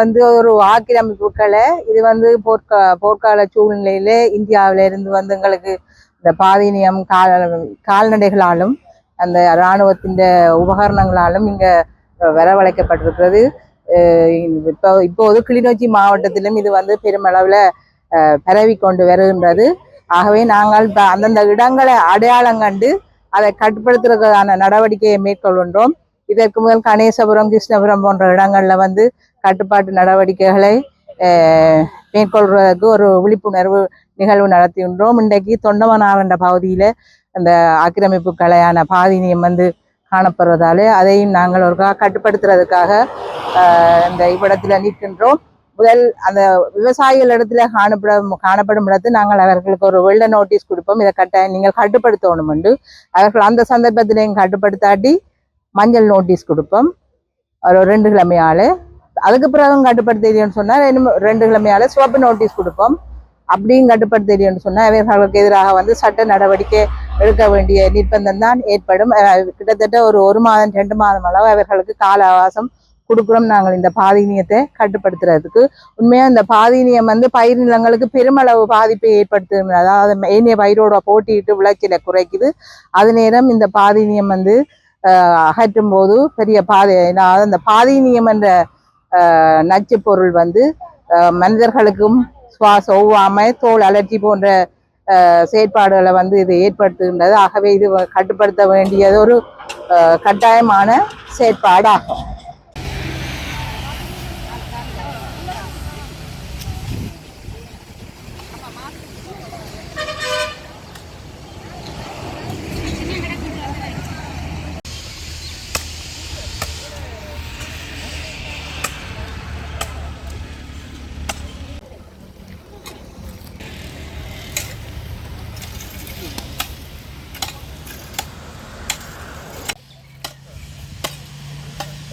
வந்து ஒரு ஆக்கிரமிப்புகளை இது வந்து போர்க்கா போர்க்கால சூழ்நிலையில இந்தியாவில இருந்து வந்து எங்களுக்கு இந்த பாதினியம் கால் கால்நடைகளாலும் அந்த இராணுவத்தின் உபகரணங்களாலும் இங்க வரவழைக்கப்பட்டிருக்கிறது. இப்போ இப்போது கிளிநொச்சி மாவட்டத்திலும் இது வந்து பெருமளவில் பரவி கொண்டு வருகின்றது. ஆகவே நாங்கள் அந்தந்த இடங்களை அடையாளம் கண்டு அதை கட்டுப்படுத்துறதுக்கான நடவடிக்கையை மேற்கொள்கின்றோம். இதற்கு முதல் கணேசபுரம் கிருஷ்ணபுரம் போன்ற இடங்களில் வந்து கட்டுப்பாட்டு நடவடிக்கைகளை மேற்கொள்வதற்கு ஒரு விழிப்புணர்வு நிகழ்வு நடத்துகின்றோம் இன்றைக்கு தொண்டமனார் என்ற பகுதியில் அந்த ஆக்கிரமிப்புகளையான பாதினியம் வந்து காணப்படுறதாலே அதையும் நாங்கள் ஒரு கட்டுப்படுத்துறதுக்காக இந்த இவ்விடத்தில் நிற்கின்றோம். முதல் அந்த விவசாயிகள் இடத்துல காணப்படும் காணப்படும் இடத்து நாங்கள் அவர்களுக்கு ஒரு வெள்ள நோட்டீஸ் கொடுப்போம். இதை கட்டாயம் நீங்கள் கட்டுப்படுத்தணும் உண்டு அவர்கள் அந்த சந்தர்ப்பத்திலையும் கட்டுப்படுத்தாட்டி மஞ்சள் நோட்டீஸ் கொடுப்போம். ஒரு ரெண்டு கிழமையால. அதுக்கு பிறகும் கட்டுப்படுத்தலைன்னு சொன்னால் ரெண்டு ரெண்டு கிழமையால சிவப்பு நோட்டீஸ் கொடுப்போம். அப்படியும் கட்டுப்படுத்தலைன்னு சொன்னால் அவர்களுக்கு எதிராக வந்து சட்ட நடவடிக்கை எடுக்க வேண்டிய நிர்பந்தம் தான் ஏற்படும். கிட்டத்தட்ட ஒரு ஒரு மாதம் ரெண்டு மாதம் அளவு அவர்களுக்கு கால அவகாசம் கொடுக்குறோம். நாங்கள் இந்த பாதினியத்தை கட்டுப்படுத்துறதுக்கு. உண்மையாக இந்த பாதினியம் வந்து பயிர் நிலங்களுக்கு பெருமளவு பாதிப்பை ஏற்படுத்தும். அதாவது ஏனைய பயிரோட போட்டியிட்டு விளைச்சலை குறைக்குது. அது நேரம் இந்த பாதினியம் வந்து அகற்றும் போது பெரிய பாதி அதாவது அந்த பாதினியம் என்ற நச்சு பொருள் வந்து மனிதர்களுக்கும் சுவாச ஒவ்வாமை தோல் அலர்ஜி போன்ற செயற்பாடுகளை வந்து இது ஏற்படுத்துகின்றது. ஆகவே இது கட்டுப்படுத்த வேண்டியது ஒரு கட்டாயமான செயற்பாடாகும்.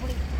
不理。